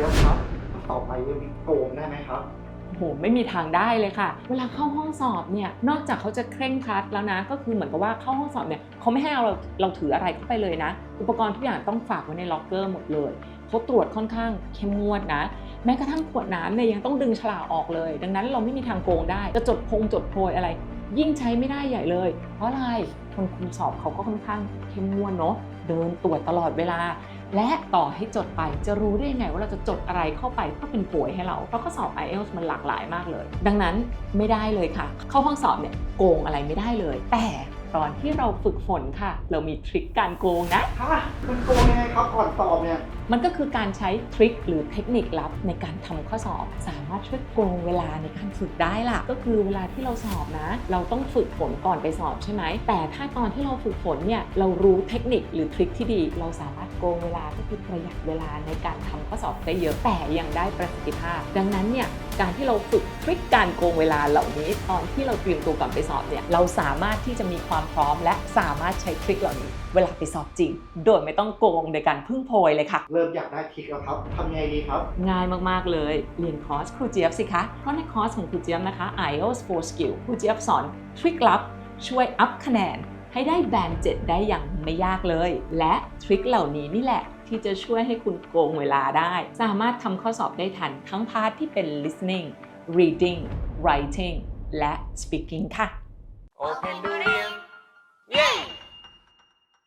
ียครับ ต่อไปมีโกงได้ไหมครับ โอ้โหไม่มีทางได้เลยค่ะ เวลาเข้าห้องสอบเนี่ยนอกจากเขาจะเคร่งครัดแล้วนะ ก็คือเหมือนกับว่าเข้าห้องสอบเนี่ยเขาไม่ให้เราเราถืออะไรเข้าไปเลยนะ อุปกรณ์ทุกอย่างต้องฝากไว้ในล็อกเกอร์หมดเลยเขาตรวจค่อนข้างเข้มงวดนะ แม้กระทั่งขวดน้ำเนี่ยยังต้องดึงฉลากออกเลย ดังนั้นเราไม่มีทางโกงได้จะจดพงจดโพยอะไร ยิ่งใช้ไม่ได้ใหญ่เลย เพราะอะไร คนคุมสอบเขาก็ค่อนข้างเข้มงวดเนาะเดินตรวจตลอดเวลา และต่อให้จดไปจะรู้ได้ยังไงว่าเราจะจดอะไรเข้าไปเพื่อเป็นป่วยให้เรา เพราะข้อสอบ IELTS มันหลากหลายมากเลย ดังนั้นไม่ได้เลยค่ะ เข้าห้องสอบเนี่ยโกงอะไรไม่ได้เลย แต่ตอนที่เราฝึกฝนค่ะ เรามีทริคการโกงนะฮะมันโกงยังไงครับก่อนสอบเนี่ย มันก็คือการใช้ทริคหรือเทคนิคลับในการทำข้อสอบสามารถช่วยโกงเวลาในการฝึกได้ล่ะ ก็คือเวลาที่เราสอบนะ เราต้องฝึกฝนก่อนไปสอบใช่ไหม แต่ถ้าตอนที่เราฝึกฝนเนี่ยเรารู้เทคนิคหรือทริคที่ดี เราสามารถโกงเวลาก็คือประหยัดเวลาในการทำข้อสอบได้เยอะแต่ยังได้ประสิทธิภาพ ดังนั้นเนี่ยการที่เราฝึกทริคการโกงเวลาเหล่านี้ ตอนที่เราเตรียมตัวก่อนไปสอบเนี่ยเราสามารถที่จะมีความพร้อม และสามารถใช้ทริคเหล่านี้ เวลาไปสอบจริง โดยไม่ต้องโกงโดยการพึ่งโพยเลยค่ะ เริ่มอยากได้ทริคแล้วครับทำยังไงดีครับ ง่ายมากๆเลยเรียนคอร์สครูเจี๊ยบสิคะ เพราะในคอร์สของครูเจี๊ยบนะคะ IELTS 4 Skill ครูเจี๊ยบสอนทริคลับช่วยอัพคะแนน ให้ได้แบน7ได้อย่างไม่ยากเลย และทริคเหล่านี้นี่แหละที่จะช่วยให้คุณโกงเวลาได้ สามารถทำข้อสอบได้ทันทั้งพาร์ทที่เป็น listening reading writing และ speaking ค่ะ Open